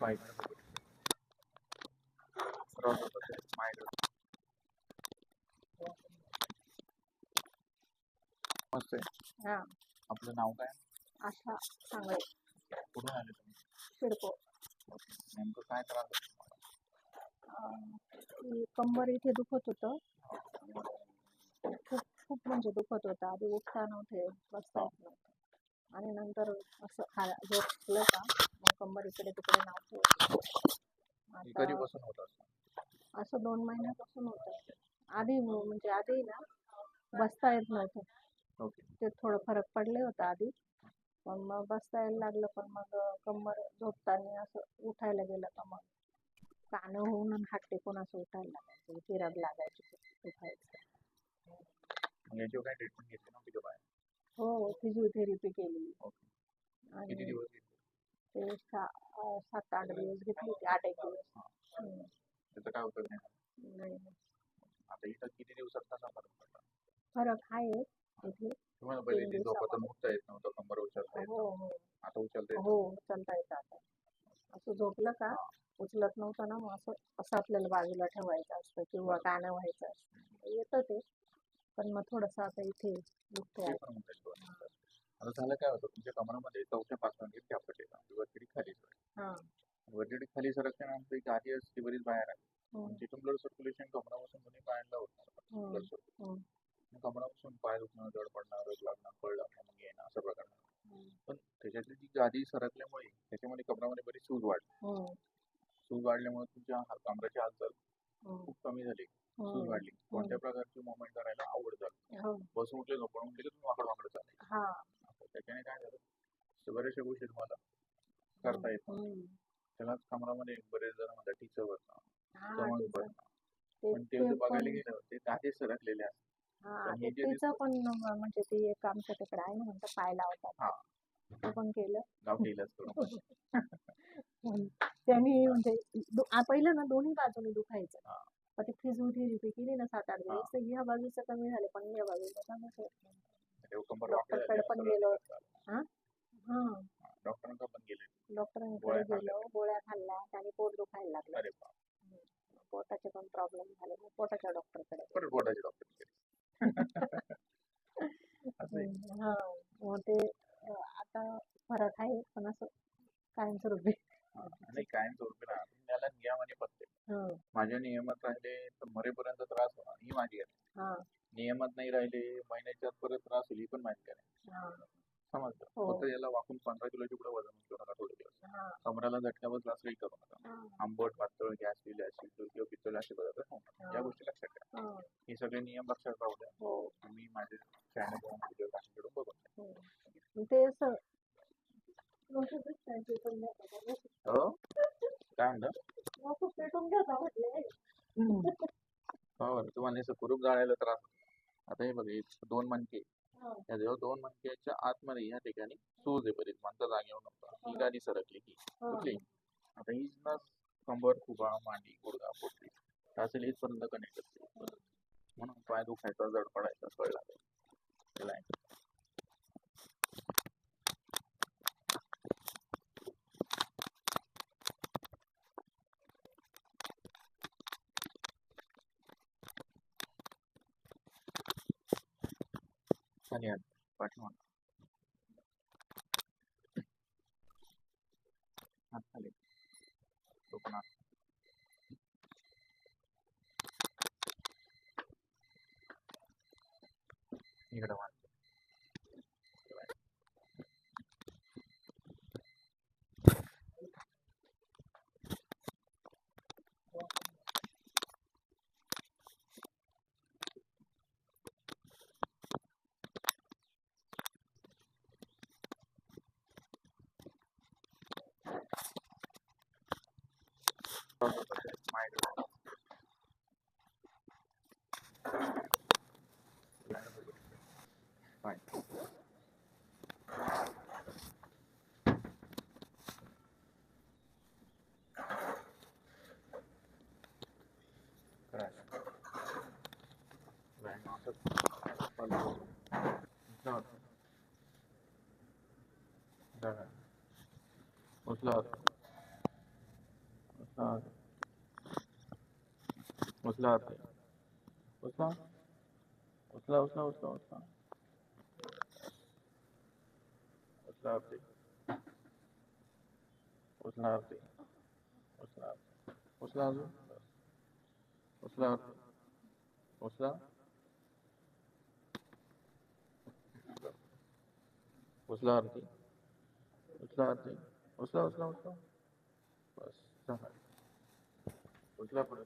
माहिती मस्त आहे. आपलं नाव काय? आशा सांगळे. कुठून आले तुम्ही? सिडको नेमकं काय त्रास होतो कंबर इथे दुखत होतं. खूप खूप म्हणजे दुखत होतं. आधी उठता नव्हते. बसता येत नव्हतं. आणि नंतर असं खा झोपलं का मग कंबर इकडे तिकडे हे कधीपासून होत असतं असं दोन महिन्यापासून होतं आधी म्हणजे आधी ना बसता येत नव्हतं. ओके. ते थोडं फरक पडले होतं आधी. पण मग बसता यायला लागलं पण मग कंबर झोपताना असं उठायला गेलं का मग? कानं होऊन आणि हात टेकून असं उठायला लागायचं. फिरत लागायची उठायचं. बाहेर हो. फिजिओथेरपी केली ओके. किती आणि दिवस घेतले? ते सा सात आठ दिवस घेतली होती आठ एक दिवस. हम्म. त्याचा काय उपयोग नाही झाला? नाही. आता इथं किती दिवसात कसा फरक पडला? फरक आहे इथे. तुम्हाला पहिले तीन ते झोपातून दिवसामध्ये. उठता येत नव्हतं कंबर उचलता येत हो. हो. आता उचलता येत हो उचलता येतं आता. असं झोपलं का उचलत नव्हतं ना मग असं असं आपल्याला बाजूला ठेवायचं असतं किंवा कानं व्हायचं असतं. येतं ते. पण मग थोडंसं आता इथे. आता झालं काय होतं तुमच्या कमरामध्ये चौथ्या पाचव्या म्हणजे वरती खाली हा. वरती खाली सरकल्यानंतर एक आधी असते बरीच बाहेर आली हम्म, तिथून ब्लड सर्क्युलेशन कमरापासून दोन्ही पायांना होणार. ब्लड सर्क्युलेशन हम्म, कमरापासून पाय दुखणं जड पडणं रग लागणं कळ लागणं मग येणं असा प्रकार पण त्याच्यातली जी गादी सरकल्यामुळे त्याच्यामध्ये कमरामध्ये बरीच सूज वाढली. सूज वाढल्यामुळे तुमच्या हा- कमराची हालचाल खूप कमी झाली. सूज हम्म. वाढली कोणत्या प्रकारची मुवमेंट करायला आवड झाली? हो. बसून उठले झोपून उठले की तुम्ही वाकड वाकड चालले? हा. त्याच्याने काय झालं? बऱ्याचशा गोष्टी तुम्हाला करता येत. त्यालाच कमरामध्ये बरेच जण म्हणतात टीचर हा, भरणं ते- पण ते बघायला गेलं ते दाते सरकलेले असतात. हा, पण हे तिचं म्हणजे ते एक आमच्या तिकडे आहे ना म्हणतात पाय हा. लावतात ते पण केलं. त्यांनी म्हणजे पहिलं ना दोन्ही बाजूने दुखायचं. हा. पण ते फिजिओथेरपी केली ना सात आठ हा. दिवस तर ह्या बाजूचं कमी झालं पण या होत. कंबर डॉक्टरकडे पण गेलो. हा? डॉक्टरांकडे पण गेले. डॉक्टरांकडे गोळ्या गेलो गोळ्या खाल्ल्या आणि पोट दुखायला लागलं. पोटाचे पण प्रॉब्लेम झाले. मग पोटाच्या डॉक्टरकडे परत पोटाचे डॉक्टर असं आहे. हा. मग ते आता फरक आहे पण असं कायमस्वरूपी. हा, नाही कायम स्वरूपी ना त्याला नियमाने पत्ते हं, माझ्या नियमात राहिले तर मरेपर्यंत त्रास होणार ही माझी आहे हा. नियमात नाही राहिले महिन्याच्या परत त्रास होईल ही पण माझी आहे समजलं? हो. फक्त याला वाकून पंधरा किलोच्या पुढे वजन उचलू नका थोडे दिवस. कमराला झटका बसला असं काही करू नका. आंबट पातळ गॅस दिले असेल किंवा पित्तळ असे पदार्थ या. गोष्टी लक्षात ठेवा. हा, सगळे नियम लक्षात राहू द्या. हो. तुम्ही माझे चॅनल व्हिडिओ काढून बघून घ्या. ते. हो? काय म्हणता? डोकं पेटून घेता म्हटले हो बरं तुम्हाला असं कुरूप जाळायला त्रास. आता हे बघा हे दोन मणके. हा. या जेव्हा दोन मणक्याच्या आतमध्ये या ठिकाणी सूज आहे बरीच. म्हणता जागेवर नव्हता. ही. गादी सरकली की. हा. कुठली आता ही ना कंबर खुबा मांडी गुडघा पोटली असेल इथपर्यंत कनेक्ट असते म्हणून पाय दुखायचा जड पडायचा कळ लागेल त्याला आहे. खाली हात पाठीमाग हात खाली Fine. Crash. उचला आता. उचला. उचला उचला उचला उचला. उचला आरती उचला आरती उचला उचला अजून. उचला उचला. उचला आरती उचला आरती उचला उचला उचला. बस. उचला पुढे